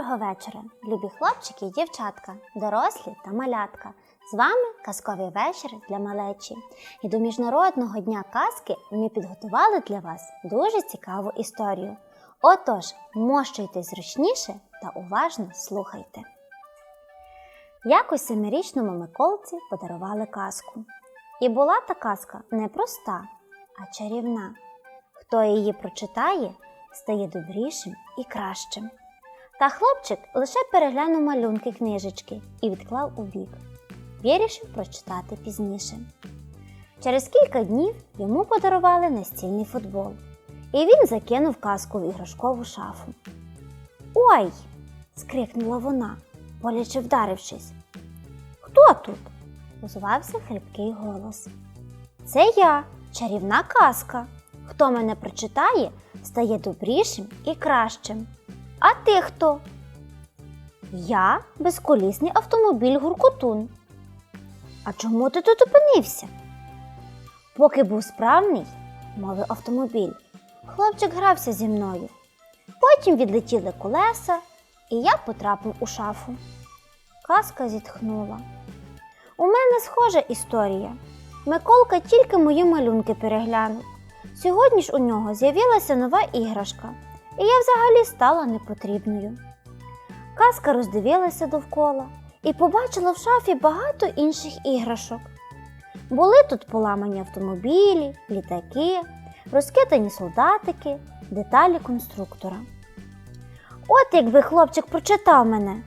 вечора, любі хлопчики і дівчатка, дорослі та малятка. З вами казковий вечір для малечі. І до Міжнародного дня казки ми підготували для вас дуже цікаву історію. Отож, мощуйте зручніше та уважно слухайте. Якось семирічному Миколці подарували казку. І була та казка не проста, а чарівна. Хто її прочитає, стає добрішим і кращим. Та хлопчик лише переглянув малюнки книжечки і відклав у бік. Вирішив прочитати пізніше. Через кілька днів йому подарували настільний футбол, і він закинув казку в іграшкову шафу. Ой! скрикнула вона, боляче вдарившись. Хто тут? озвався хрипкий голос. Це я, чарівна казка. Хто мене прочитає, стає добрішим і кращим. А ти хто? Я безколісний автомобіль Гуркотун. А чому ти тут опинився? Поки був справний, мовив автомобіль, хлопчик грався зі мною. Потім відлетіли колеса, і я потрапив у шафу. Казка зітхнула. У мене схожа історія. Миколка тільки мої малюнки переглянув. Сьогодні ж у нього з'явилася нова іграшка, і я взагалі стала непотрібною. Казка роздивилася довкола і побачила в шафі багато інших іграшок. Були тут поламані автомобілі, літаки, розкидані солдатики, деталі конструктора. От якби хлопчик прочитав мене,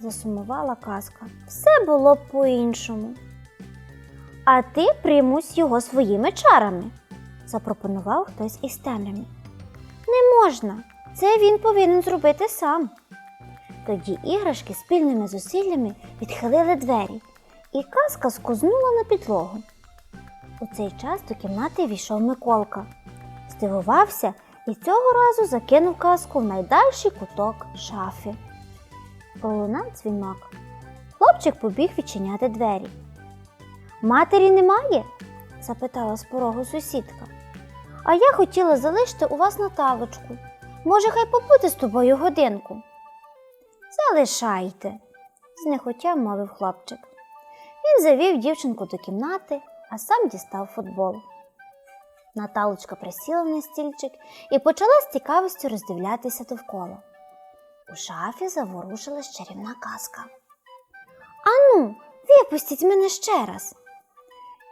засумувала казка. Все було б по-іншому. А ти примусь його своїми чарами, запропонував хтось із темрями. Не можна, це він повинен зробити сам. Тоді іграшки спільними зусиллями відхилили двері, і казка скознула на підлогу. У цей час до кімнати війшов Миколка. Здивувався і цього разу закинув казку в найдальший куток шафи. Пролунав дзвінок. Хлопчик побіг відчиняти двері. Матері немає? запитала з порогу сусідка. А я хотіла залишити у вас Наталочку. Може, хай побуде з тобою годинку. Залишайте, знехотя мовив хлопчик. Він завів дівчинку до кімнати, а сам дістав футбол. Наталочка присіла на стільчик і почала з цікавістю роздивлятися довкола. У шафі заворушилась чарівна казка. Ану, випустіть мене ще раз.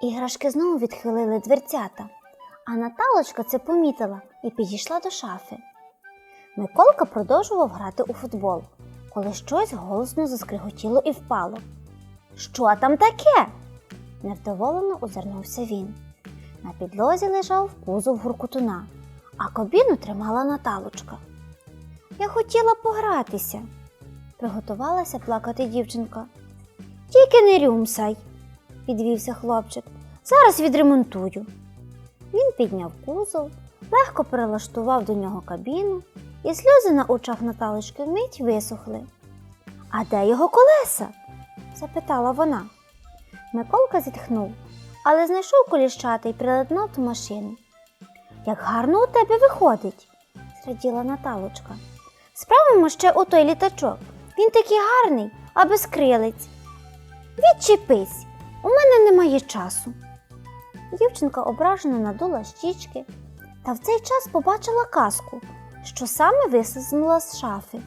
Іграшки знову відхилили дверцята, а Наталочка це помітила і підійшла до шафи. Миколка продовжував грати у футбол, коли щось голосно заскриготіло і впало. Що там таке? невдоволено озирнувся він. На підлозі лежав кузов гуркутуна, а кабіну тримала Наталочка. Я хотіла погратися, приготувалася плакати дівчинка. Тільки не рюмсай, підвівся хлопчик. Зараз відремонтую. Він підняв кузов, легко перелаштував до нього кабіну, і сльози на очах Наталочки вмить висохли. А де його колеса? запитала вона. Миколка зітхнув, але знайшов коліщата і приладнав до машини. Як гарно у тебе виходить, зраділа Наталочка. Справимо ще у той літачок. Він такий гарний, а без крилиць. Відчепись, у мене немає часу. Дівчинка ображено надула щічки та в цей час побачила казку, що саме висизнула з шафи.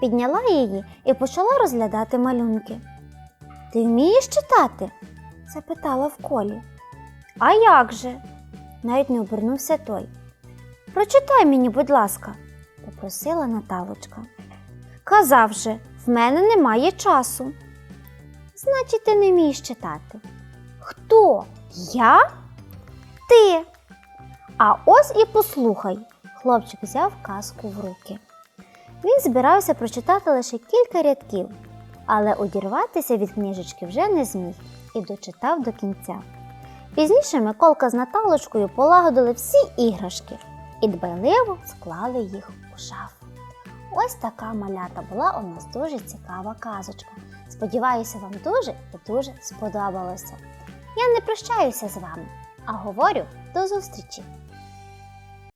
Підняла її і почала розглядати малюнки. Ти вмієш читати? запитала в колі. А як же? навіть не обернувся той. Прочитай мені, будь ласка, попросила Наталочка. Казав же, в мене немає часу. Значить, ти не вмієш читати. Хто? Я? Ти. А ось і послухай. Хлопчик взяв казку в руки. Він збирався прочитати лише кілька рядків, але одірватися від книжечки вже не зміг і дочитав до кінця. Пізніше Миколка з Наталочкою полагодили всі іграшки і дбайливо склали їх у шафу. Ось така малята була у нас дуже цікава казочка. Сподіваюся, вам дуже і дуже сподобалося. Я не прощаюся з вами, а говорю до зустрічі!